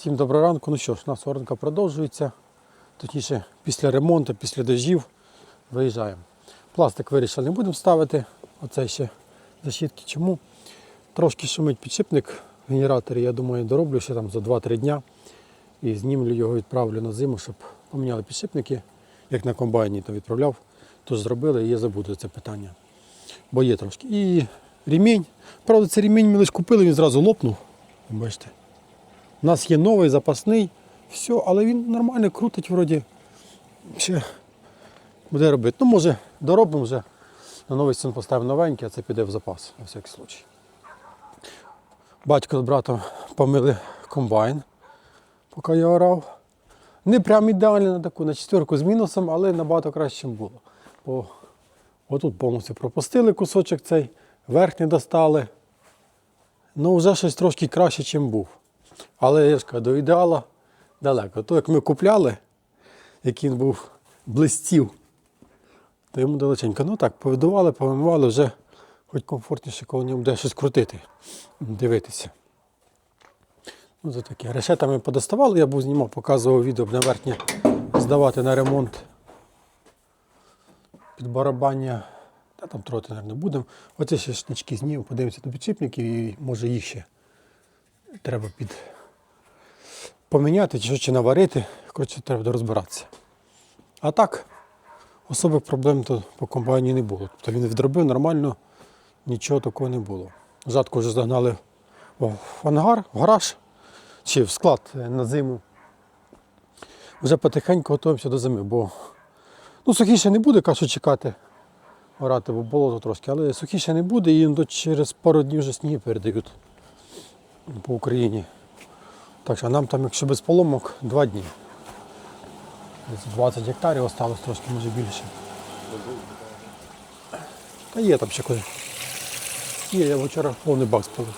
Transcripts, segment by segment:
Всім доброго ранку. Ну що ж, у нас оранка продовжується. Точніше, після ремонту, після дождів виїжджаємо. Пластик вирішили не будемо ставити. Оце ще защитки. Чому? Трошки шумить підшипник в генераторі, я думаю, дороблю ще там за 2-3 дня. І знімлю його, відправлю на зиму, щоб поміняли підшипники, як на комбайні то відправляв. Тож зробили і я забуду це питання. Бо є трошки. І ремінь. Правда, цей ремінь ми лише купили, він зразу лопнув. Бачите. У нас є новий запасний, все, але він нормально крутить вроді. Ще буде робити. Ну, може, доробимо вже. На новий стін поставимо новенький, а це піде в запас, на всякий случай. Батько з братом помили комбайн, поки я орав. Не прям ідеально на таку, на четверку з мінусом, але набагато краще, було. Бо отут повністю пропустили кусочок цей, верх не достали. Ну, вже щось трошки краще, ніж був. Але я ж кажу, до ідеала далеко. То, як ми купляли, як він був блистів, то йому далеченько. Ну так, повидували, помивали, вже хоч комфортніше, коли в ньому буде щось крутити, дивитися. Ну, це таке. Решетами подоставали, я був знімав, показував відео на верхнє здавати на ремонт під барабання. Та там троти, мабуть, будемо. Оце ще шнички знімемо, подивимося до підшипників і може їх ще треба під поміняти чи, чи наварити. Коротше, треба розбиратися. А так, особих проблем то по комбайні не було. Тобто він відробив нормально, нічого такого не було. Жатку вже загнали в ангар, в гараж чи в склад е, на зиму. Вже потихеньку готуємося до зими, бо ну, сухіше не буде, кашу чекати, орати, бо болото трошки, але сухіше не буде і через пару днів вже сніги передають по Україні. Так що нам там, якщо без поломок, два дні. 20 гектарів осталось трошки, може більше. Та є там ще куди. Є, я вчора повний бак спалив.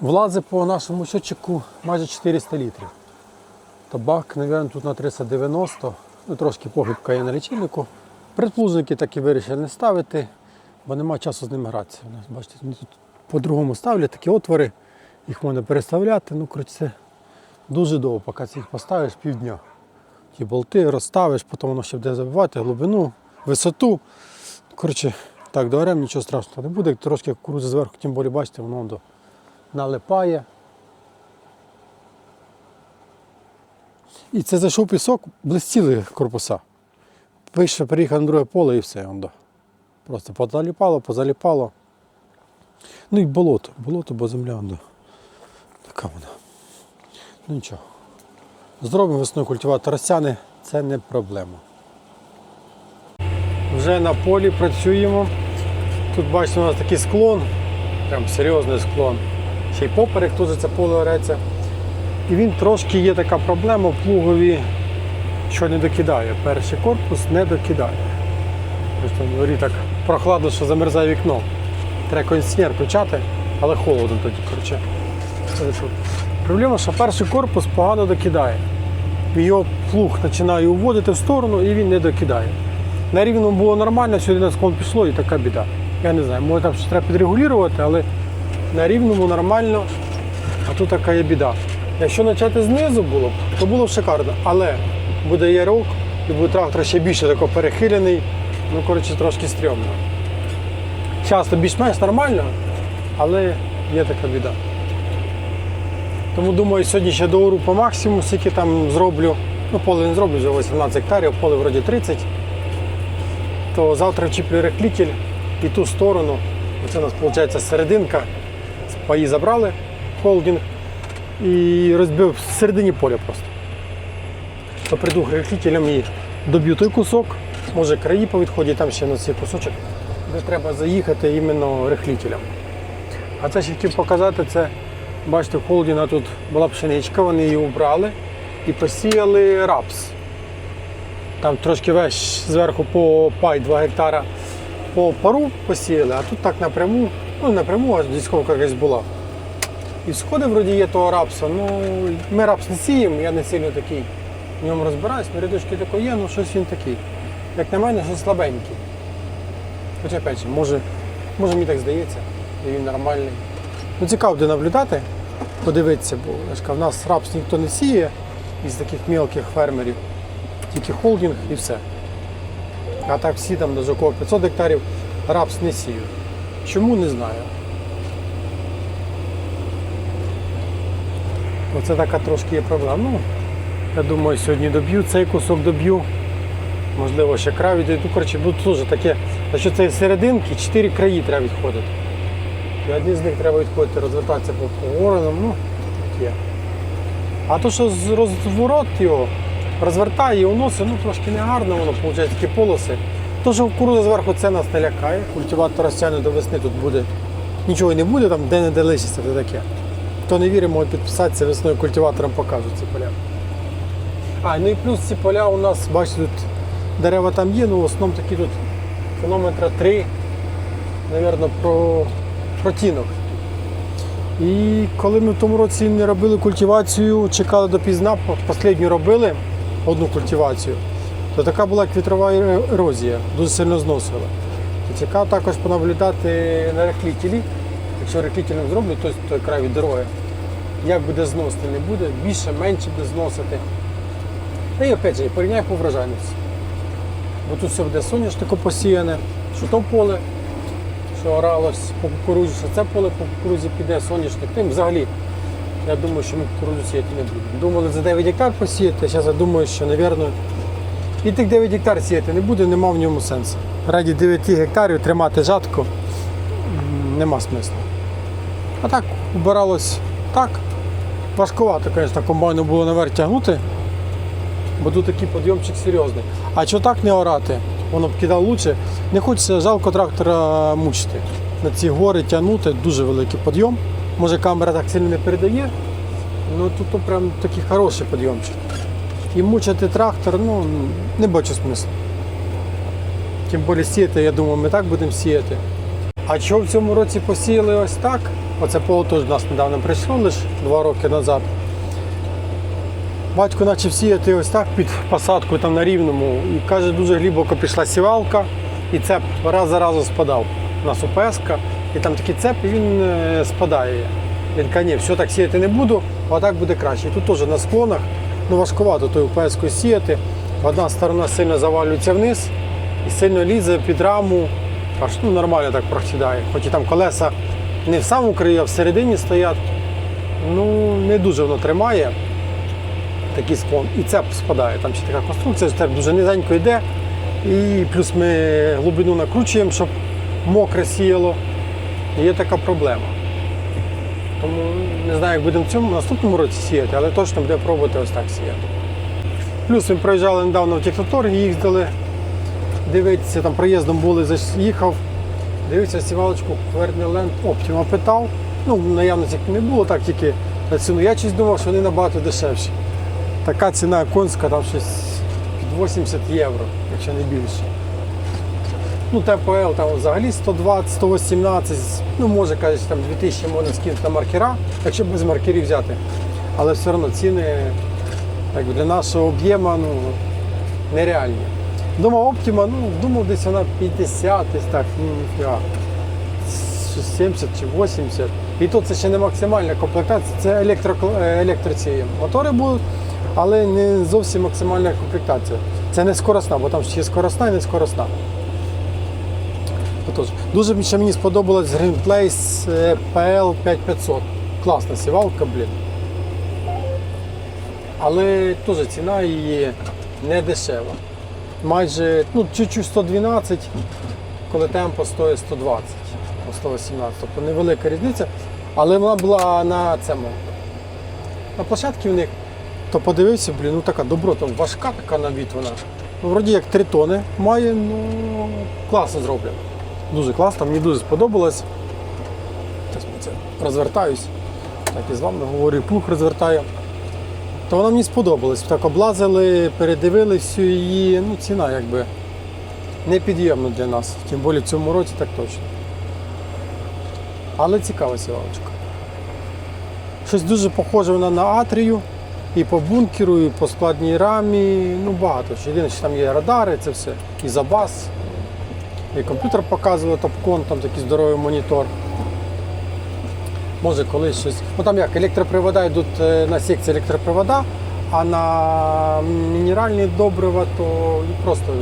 Влазить по нашому щотчику майже 400 літрів. Табак, мабуть, тут на 390, ну трошки похибка є на лічильнику. Предплужники так і вирішили не ставити, бо немає часу з ними гратися. Бачите, тут по-другому ставлять такі отвори, їх можна переставляти. Ну, коротше, це дуже довго, поки ти їх поставиш півдня. Ті болти розставиш, потім воно ще буде забивати глибину, висоту. Коротше, так, доорем нічого страшного не буде. Трошки кукурудзи зверху, тим більше, бачите, воно до налипає. І це зайшов пісок, блистіли корпуса. Вийшов, переїхав на друге поле і все. Просто позаліпало, позаліпало. Ну і болото, болото, бо земля воно. Така вона. Ну нічого. Зробимо весною культиватор розтяне, це не проблема. Вже на полі працюємо. Тут бачите, у нас такий склон, прям серйозний склон. Ще й поперек тут це поле ореться. І він трошки є така проблема в плугові, що не докидає. Перший корпус не докидає. Там так прохладно, що замерзає вікно. Треба кондиціонер включати, але холодно тоді. коротше. Проблема, що перший корпус погано докидає. Його плуг починає уводити в сторону і він не докидає. На рівному було нормально, сюди на склон пішло і така біда. Я не знаю, може там щось треба підрегулювати, але на рівному нормально, а тут така є біда. Якщо почати знизу було то було б шикарно. Але буде ярок і буде трактор ще більше тако перехилений, ну коротше трошки стрьомно. Часто більш-менш нормально, але є така біда. Тому думаю, сьогодні ще доору по максимуму, скільки там зроблю. Ну, поле не зроблю, вже 18 гектарів, поле вроді 30. То завтра вчіплю реклітель і ту сторону. Це у нас виходить серединка. Паї забрали холдинг і розбив в середині поля просто. То прийду реклітелем і доб'ю той кусок, може краї по відході, там ще на цей кусочок, де треба заїхати іменно рехлітелем. А це ще хотів показати, це бачите, в холдінга тут була пшеничка, вони її убрали і посіяли рапс. Там трошки весь зверху по пай 2 гектара по пару посіяли, а тут так напряму, ну напряму, аж дісковка якась була. І сходи вроді є того рапса. Ну, ми рапс не сіємо, я не сильно такий в ньому розбираюсь, на рядочки тако є, ну щось він такий. Як на мене, щось слабенький. Хоча опять же, може, може мені так здається, і він нормальний. Ну цікаво де наблюдати. подивитися, бо в нас рапс ніхто не сіє із таких мелких фермерів, тільки холдинг і все. А так всі там навіть около 500 гектарів рапс не сіють. Чому не знаю. Оце така трошки є проблема. Ну, я думаю, сьогодні доб'ю цей кусок доб'ю. Можливо, ще відійду. Ну, коротше, буде теж таке. Якщо це серединки, чотири краї треба відходити. І один з них треба відходити, розвертатися по воронам, ну, таке. А то, що з розворот його розвертає і уносить, ну трошки негарно, воно виходить такі полоси. То, що кукурудза зверху це нас не лякає. Культиватор розтягне до весни тут буде. Нічого не буде, там де-не-де лишиться, це таке. Хто не вірить, може підписатися весною культиватором покажуть ці поля. А, ну і плюс ці поля у нас, бачите, тут дерева там є, ну в основному такі тут кілометра три, мабуть, про протінок. І коли ми в тому році не робили культивацію, чекали допізна, останню робили одну культивацію, то така була як вітрова ерозія, дуже сильно зносила. Цікаво також понаблюдати на рехлітілі. Якщо рехлітелем зроблять, то той край від дороги. Як буде зносити, не буде, більше, менше буде зносити. Та і опять же, порівняй по врожайності. Бо тут все буде соняшнику посіяне, що то поле, що оралось по кукурудзі, що це поле по кукурудзі піде соняшник. Тим взагалі, я думаю, що ми кукурудзу сіяти не будемо. Думали за 9 гектар посіяти, зараз я думаю, що, мабуть, і тих 9 гектар сіяти не буде, нема в ньому сенсу. Раді 9 гектарів тримати жатку нема смислу. А так убиралось так. Важкувато, звісно, комбайну було наверх тягнути, бо тут такий підйомчик серйозний. А чого так не орати? Воно б кидало лучше. Не хочеться жалко трактора мучити. На ці гори тягнути дуже великий підйом. Може камера так сильно не передає, ну тут то прям такий хороший підйомчик. І мучити трактор, ну не бачу смислу. Тим більше сіяти, я думаю, ми так будемо сіяти. А що в цьому році посіяли ось так? Оце поле теж до нас недавно прийшло, лише два роки назад. Батько почав сіяти ось так під посадкою там на рівному. І каже, дуже глибоко пішла сівалка, і цеп раз за разом спадав. У нас ОПС-ка, і там такий цеп, і він е, спадає. Він каже, ні, все так сіяти не буду, а так буде краще. Тут теж на склонах, ну важкувато тою ОПС-кою сіяти. Одна сторона сильно завалюється вниз і сильно лізе під раму, аж ну, нормально так просідає. Хоч і там колеса не в самому краї, а всередині стоять. Ну, не дуже воно тримає такий склон. І цеп спадає. Там ще така конструкція, цеп дуже низенько йде. І плюс ми глибину накручуємо, щоб мокре сіяло. Є така проблема. Тому не знаю, як будемо в цьому наступному році сіяти, але точно буде пробувати ось так сіяти. Плюс ми проїжджали недавно в техноторг, їздили, дивитися, там проїздом були, заїхав, дивився сівалочку Квернеленд Optima питав. Ну, наявності не було, так тільки на ціну. Я щось думав, що вони набагато дешевші. Така ціна конська там щось під 80 євро, якщо не більше. Ну, ТПЛ там взагалі 120, 118, ну може кажуть, там 2000 можна скинути на маркера, якщо без маркерів взяти. Але все одно ціни якби, для нашого об'єму ну, нереальні. Думав, Optima, ну, думав, десь вона 50, десь так, ну, ніфіга. 70 чи 80. І тут це ще не максимальна комплектація, це електро, електроці мотори будуть, але не зовсім максимальна комплектація. Це не скоросна, бо там ще є скоросна і не скоросна. Отож, дуже більше мені сподобалась Greenplace PL 5500. Класна сівалка, блін. Але теж ціна її не дешева. Майже ну, чуть-чуть 112, коли темпо стоїть 120, по 118. Тобто невелика різниця. Але вона була на цьому. На площадці в них, то подивився, блін, ну така доброта, важка така на від вона. Ну, вроді як 3 тони має, ну класно зроблено. Дуже класно, мені дуже сподобалось. Це розвертаюсь. Так і з вами говорю, плуг розвертаю. То вона мені сподобалась. Так облазили, передивили всю її. Ну, ціна якби непід'ємна для нас. Тим більше в цьому році так точно. Але цікава сівалочка. Щось дуже похоже вона на Атрію. І по бункеру, і по складній рамі. Ну багато. що. Єдине, що там є радари, це все. І забас. І комп'ютер показував топкон, там такий здоровий монітор. Може колись щось. Ну там як електропривода йдуть е, на секції електропривода, а на мінеральні добрива то просто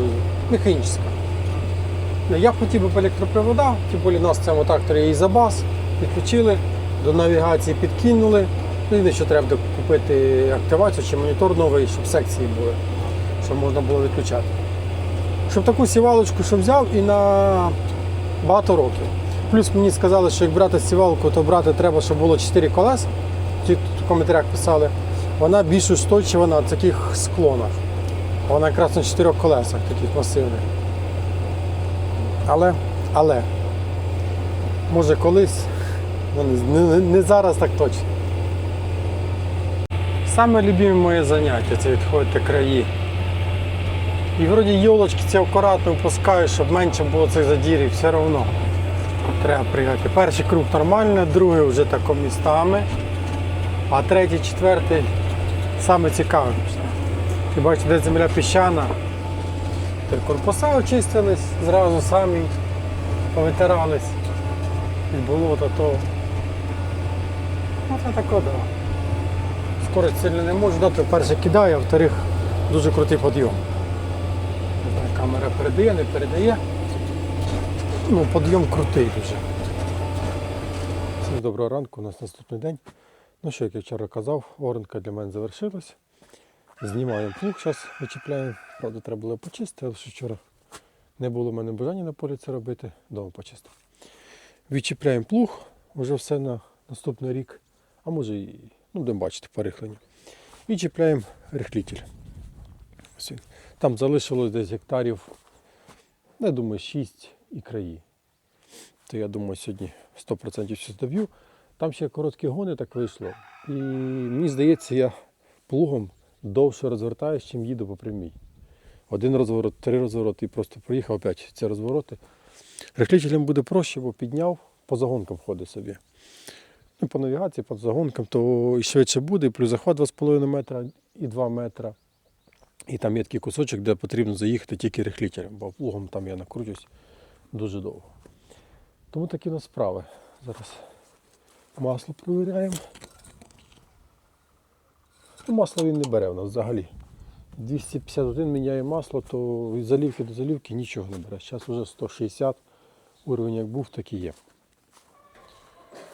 механічна. Ну, Я хотів би по електропривода, тим більше нас в цьому тракторі є Ізабас, підключили, до навігації підкинули. Єдине, що треба купити активацію чи монітор новий, щоб секції були, щоб можна було відключати. Щоб таку сівалочку, що взяв і на багато років. Плюс мені сказали, що як брати сівалку, то брати треба, щоб було 4 колеса. Ті в коментарях писали. Вона більш устойчива на таких склонах. Вона якраз на чотирьох колесах таких масивних. Але, але, може колись, ну, не, не, не зараз так точно. Саме любиме моє заняття це відходити краї. І вроді йолочки ці акуратно впускаю, щоб менше було цих задірів, все одно треба пригати. Перший круг нормально, другий вже тако містами, а третій, четвертий саме цікаве. Ти бачите, де земля піщана. Та корпуса очистились, зразу самі повитирались від болота, то ну, це тако, да. Скорость сильно не можу дати, перше кидаю, а вторих дуже крутий підйом. Камера передає, не передає. Ну, підйом крутий дуже. Всім доброго ранку, у нас наступний день. Ну що, як я вчора казав, оренка для мене завершилась. Знімаємо плуг, зараз вичіпляємо. Правда, треба було почистити, але що вчора не було в мене бажання на полі це робити, вдома почистив. Відчіпляємо плуг, вже все на наступний рік, а може і ну, будемо бачити по рихленню. І чіпляємо рихлітель. Там залишилось десь гектарів, я думаю, 6 і краї. То я думаю, сьогодні 100% все здоб'ю. Там ще короткі гони так вийшло. І мені здається, я плугом довше розвертаюсь, чим їду по прямій. Один розворот, три розвороти і просто проїхав опять ці розвороти. Рихлителем буде проще, бо підняв, по загонкам ходить собі. Ну, по навігації, по загонкам, то і швидше буде, і плюс захват 2,5 метра і 2 метра. І там є такий кусочок, де потрібно заїхати тільки рихлителем, бо плугом там я накручусь дуже довго. Тому такі у нас справи. Зараз масло перевіряємо. Ну, масло він не бере у нас взагалі. 251 міняє масло, то від залівки до залівки нічого не бере. Зараз вже 160 уровень як був, так і є.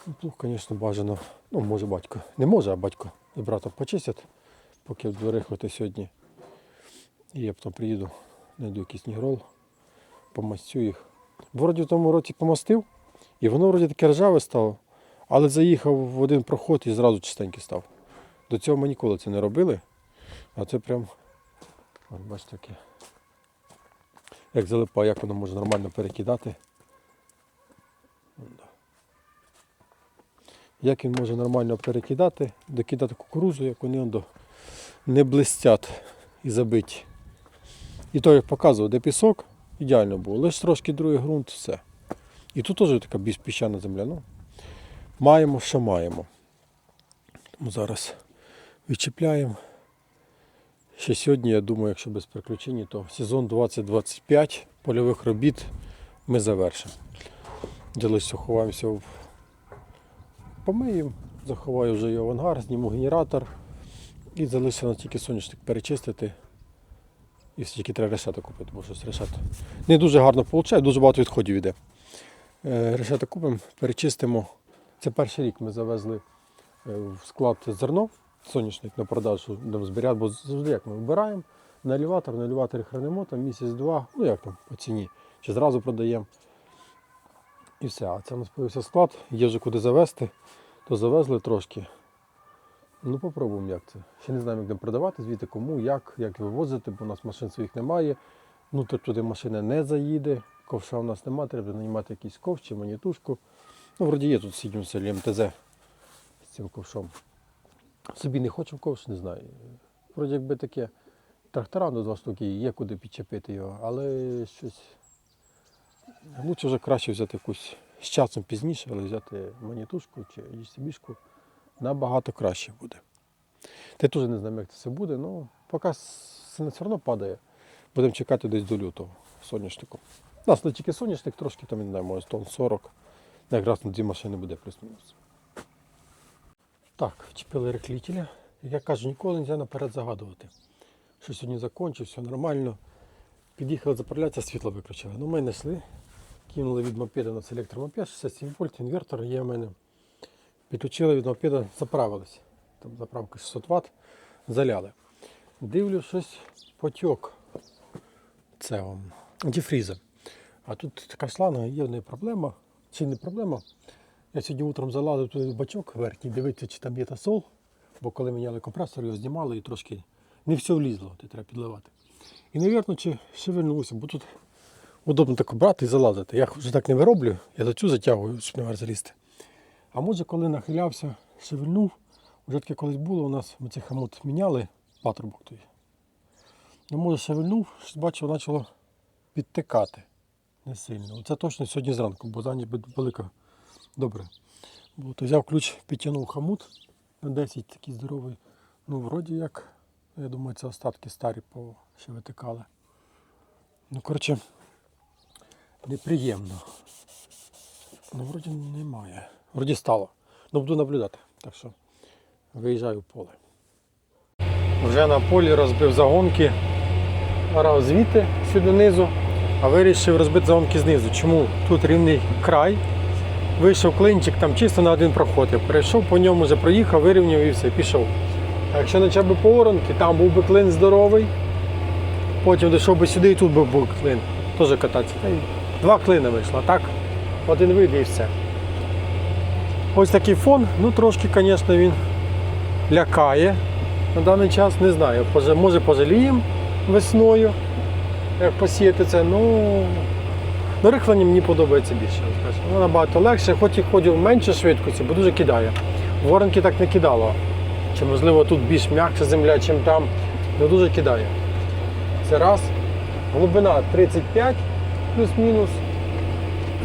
Ну, Плуг, звісно, бажано. Ну, може батько. Не може, а батько і брата почистять, поки буду рихлити сьогодні. І я потім приїду, знайду якийсь нігрол, помастю їх. Вроді в тому році помастив, і воно вроді таке ржаве стало, але заїхав в один проход і зразу чистенький став. До цього ми ніколи це не робили. А це прям, от бачите, таке. Як залипає, як воно може нормально перекидати. Як він може нормально перекидати, докидати кукурузу, як вони не блистять і забиті. І то, як показував, де пісок, ідеально було. Лише трошки другий ґрунт, все. І тут теж така більш піщана земля. Ну, маємо, що маємо. Тому зараз відчіпляємо. Ще сьогодні, я думаю, якщо без приключень, то сезон 2025 польових робіт ми завершимо. Ділись ховаємося в помиємо, заховаю вже його в ангар, зніму генератор і залишилось тільки соняшник перечистити. І тільки треба решета купити, бо щось решет. Не дуже гарно виходить, дуже багато відходів йде. Решета купимо, перечистимо. Це перший рік ми завезли е, в склад зерно, соняшник на продажу будемо збирати, бо завжди як ми вибираємо на елеватор, на елеваторі хранимо там місяць-два, ну як там по ціні, чи зразу продаємо. І все. А це у нас появився склад, є вже куди завезти, то завезли трошки. Ну, попробуємо, як це. Ще не знаємо, як будемо продавати, звідти кому, як, як вивозити, бо у нас машин своїх немає. Ну, то туди машина не заїде, ковша у нас немає, треба нанімати якийсь ковш чи манітушку. Ну, вроді є тут в селі МТЗ з цим ковшом. Собі не хочу ковш, не знаю. Вроді якби таке трактора до два штуки, є куди підчепити його, але щось. Лучше вже краще взяти якусь з часом пізніше, але взяти манітушку чи UCB-шку набагато краще буде. Ти теж не знаємо, як це все буде, але поки все одно падає, будемо чекати десь до лютого соняшнику. У нас не тільки соняшник, трошки там, не знаю, може тонн 40. Якраз на дві машини буде плюс-мінус. Так, вчепили реклітеля. Як кажу, ніколи не можна наперед загадувати. Що сьогодні закінчив, все нормально. Під'їхали заправлятися, світло виключили. Ну, ми несли, кинули від мопеда на цей електромопед, 67 вольт, інвертор є в мене. Підключили від мопеда, заправились. Там заправка 600 Вт, заляли. Дивлю, щось потік. Це вам антифріза. А тут така шланга, є в неї проблема. Чи не проблема? Я сьогодні утром залазив туди в бачок верхній, дивитися, чи там є тасол, бо коли міняли компресор, його знімали і трошки не все влізло, треба підливати. І, навірно, чи шевельнувся, бо тут удобно так брати і залазити. Я вже так не вироблю, я за цю затягую, щоб наверх залізти. А може, коли нахилявся, шевельнув, вже таке колись було у нас, ми цей хамут міняли, патрубок той. Ну, може, шевельнув, бачив, почало підтикати не сильно. Це точно сьогодні зранку, бо за ніч велика. Добре. Бо то взяв ключ, підтягнув хамут на 10 такий здоровий. Ну, вроді як, я думаю, це остатки старі по ще витикали. Ну, коротше, неприємно. Ну, вроді немає. Вроді стало. Ну, буду наблюдати. Так що виїжджаю в поле. Вже на полі розбив загонки. Орав звідти сюди низу, а вирішив розбити загонки знизу. Чому? Тут рівний край. Вийшов клинчик там чисто на один проход. Я перейшов по ньому, вже проїхав, вирівняв і все, пішов. А якщо почав би по оранки, там був би клин здоровий. Потім дійшов би сюди і тут би був клин. Теж кататися. Два клини вийшло, так один вид і все. Ось такий фон, ну трошки, звісно, він лякає на даний час, не знаю. Може пожаліємо весною, як посіяти це. Ну, ну рихлення мені подобається більше. Воно набагато легше, хоч і ходив менше швидкості, бо дуже кидає. Воронки так не кидало. Чи можливо тут більш м'якша земля, чим там, але дуже кидає. Це раз. Глибина 35 плюс-мінус.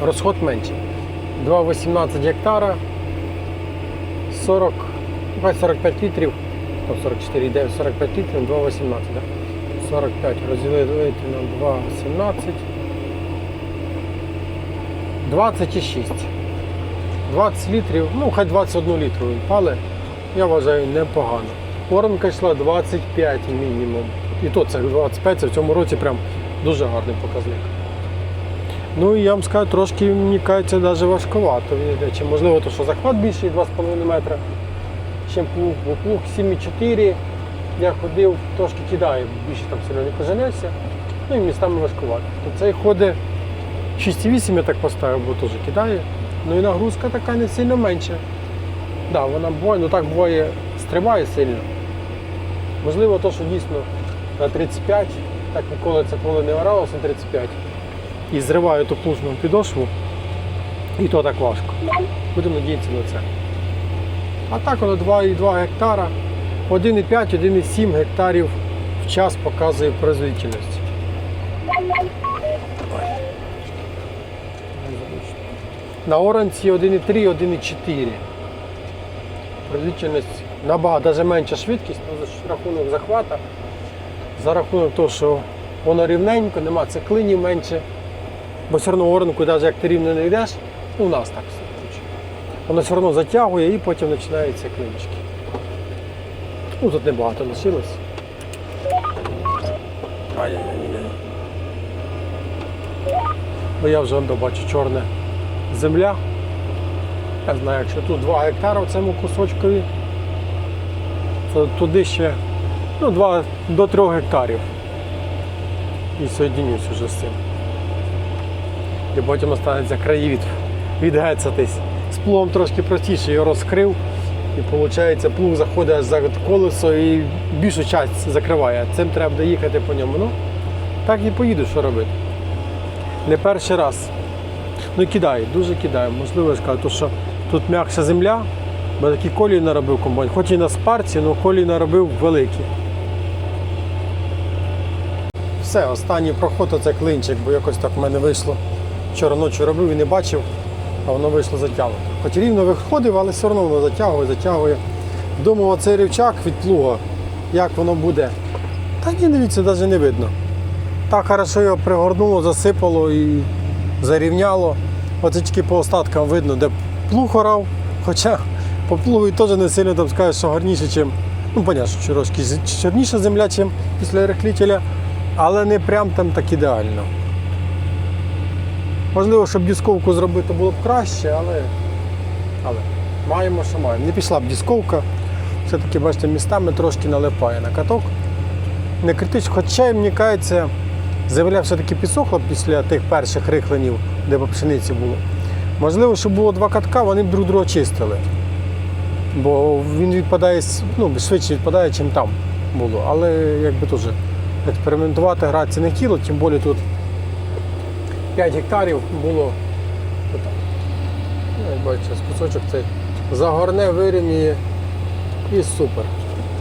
Розход менший. 2,18 гектара. 40, 45 літрів. Там 44,9, 45 літрів, 2,18, так? 45 розділити на 2,17. 26. 20 літрів, ну хай 21 літру пали, я вважаю непогано. Оранка йшла 25 мінімум. І то це 25, це в цьому році прям дуже гарний показник. Ну і я вам скажу, трошки мені кажеться навіть важковато. Чи можливо, то, що захват більший 2,5 метра, чим плуг, бо плуг 7,4. Я ходив, трошки кидаю, більше там сильно не поженився. Ну і містами важкувато. То цей ходить 6,8 я так поставив, бо теж кидає. Ну і нагрузка така не сильно менша. Да, вона буває, ну так буває, стрибає сильно. Можливо, то, що дійсно на 35, так ніколи це поле не оралося на 35. І зриваю ту плужну підошву. І то так важко. Будемо надіятися на це. А так воно 2,2 гектара, 1,5-1,7 гектарів в час показує производительність. На оранці 1,3, 1,4. Производительність набагато менша швидкість, ну, за рахунок захвата, за рахунок того, що воно рівненько, нема циклинів менше. Бо все одно оранку, навіть як ти рівно не йдеш, ну у нас так все. Воно все одно затягує і потім починаються клинчики. Ну тут небагато лишилось. Бо я вже бачу чорне земля. Я знаю, якщо тут 2 гектари в цьому кусочкові, то туди ще ну, 2 до 3 гектарів. І соєдинюсь уже з цим. І потім останеться краєвід відгецатись. З плугом трошки простіше його розкрив. І виходить, плуг заходить за колесо і більшу частину закриває. Цим треба доїхати по ньому. Ну, так і поїду, що робити. Не перший раз. Ну кидаю, дуже кидаю. Можливо, я скажу, що тут м'якша земля, бо такі колії наробив комбайн. Хоч і на спарці, але колії наробив великі. Все, останній проход це клинчик, бо якось так в мене вийшло. Вчора ночі робив і не бачив, а воно вийшло затягнуто. Хоч рівно виходив, але все одно воно затягує, затягує. Думав, оцей рівчак від плуга, як воно буде. Та ні, дивіться, навіть не видно. Так хорошо його пригорнуло, засипало і зарівняло. Оце тільки по остаткам видно, де плуг орав, хоча По плугу теж не сильно там скажеш, що гарніше, чим. Ну, понятно, що трошки чорніша земля, чим після рихлітеля, але не прям там так ідеально. Можливо, щоб дисковку зробити було б краще, але, але маємо, що маємо. Не пішла б дисковка. Все-таки, бачите, містами трошки налипає на каток. Не критично, хоча, мені кажеться, земля все-таки підсохла після тих перших рихленів, де по пшениці було. Можливо, щоб було два катка, вони б друг друга чистили. Бо він відпадає ну, швидше відпадає, ніж там було. Але якби теж експериментувати, гратися не хотіло, тим більше тут 5 гектарів було. Ну, як бачите, кусочок цей загорне, вирівнює і супер.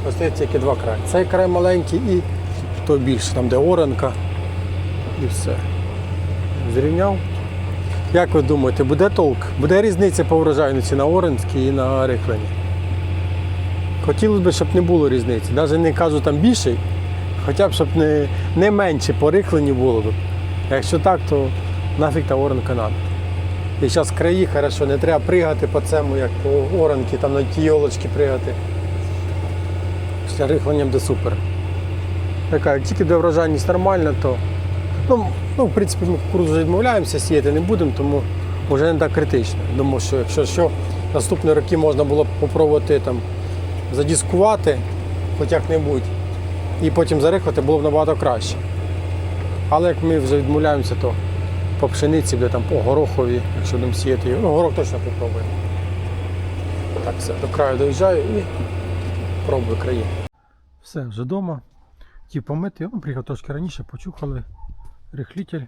Остається тільки два краї. Цей край маленький і той більше, там де оранка. І все. Зрівняв. Як ви думаєте, буде толк? Буде різниця по врожайності на Оранській і на рихлені? Хотілося б, щоб не було різниці. Навіть не кажу там більше, хоча б щоб не, не менше по рихленні було. Якщо так, то нафіг та оранка треба. І зараз краї, хорошо, не треба пригати по цьому, як по оранки, там на ті йолочки пригати. Після рихлення буде супер. Така, як тільки де врожайність нормальна, то ну, ну, в принципі, ми кукурудзу відмовляємося, сіяти не будемо, тому вже не так критично. Думаю, що якщо що, наступні роки можна було б попробувати там задіскувати хоч як-небудь, і потім зарихлити було б набагато краще. Але як ми вже відмовляємося, то по пшениці, буде там по горохові, якщо будемо сіяти, ну горох точно попробуємо. Так, все, до краю доїжджаю і пробую краї. Все, вже вдома. Ті помити, ну, приїхав трошки раніше, почухали рихлітель.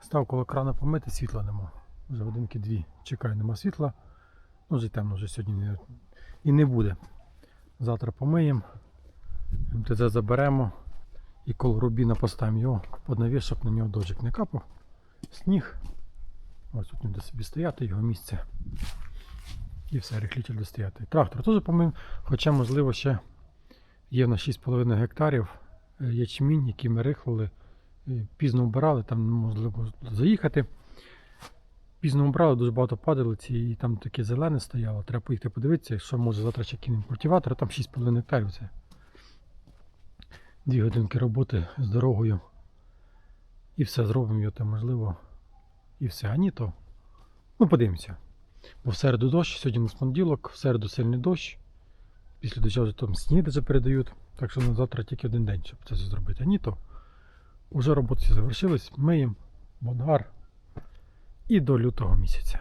Став коло крана помити, світла нема. Вже годинки дві. Чекаю, нема світла. Ну, вже темно, вже сьогодні не, і не буде. Завтра помиємо, МТЗ заберемо і коло рубіна поставимо його під навіс, щоб на нього дощик не капав. Сніг. Ось тут буде собі стояти, його місце. І все, рихлітель буде стояти. Трактор теж помив, хоча, можливо, ще є на 6,5 гектарів е, ячмінь, який ми рихлили. Е, Пізно вбирали, там неможливо заїхати. Пізно вбрали, дуже багато падалиці, і там таке зелене стояло. Треба поїхати подивитися, що може завтра ще кинемо культиватор, там 6,5 гектарів. Це дві годинки роботи з дорогою. І все зробимо його можливо. І все. А ні, то. Ну, подивимося. Бо в середу дощ, сьогодні у нас понеділок, в середу сильний дощ. Після дощу вже там сніг даже передають. Так що на завтра тільки один день, щоб це все зробити. А ні, то вже роботи завершились. Миємо в ангар і до лютого місяця.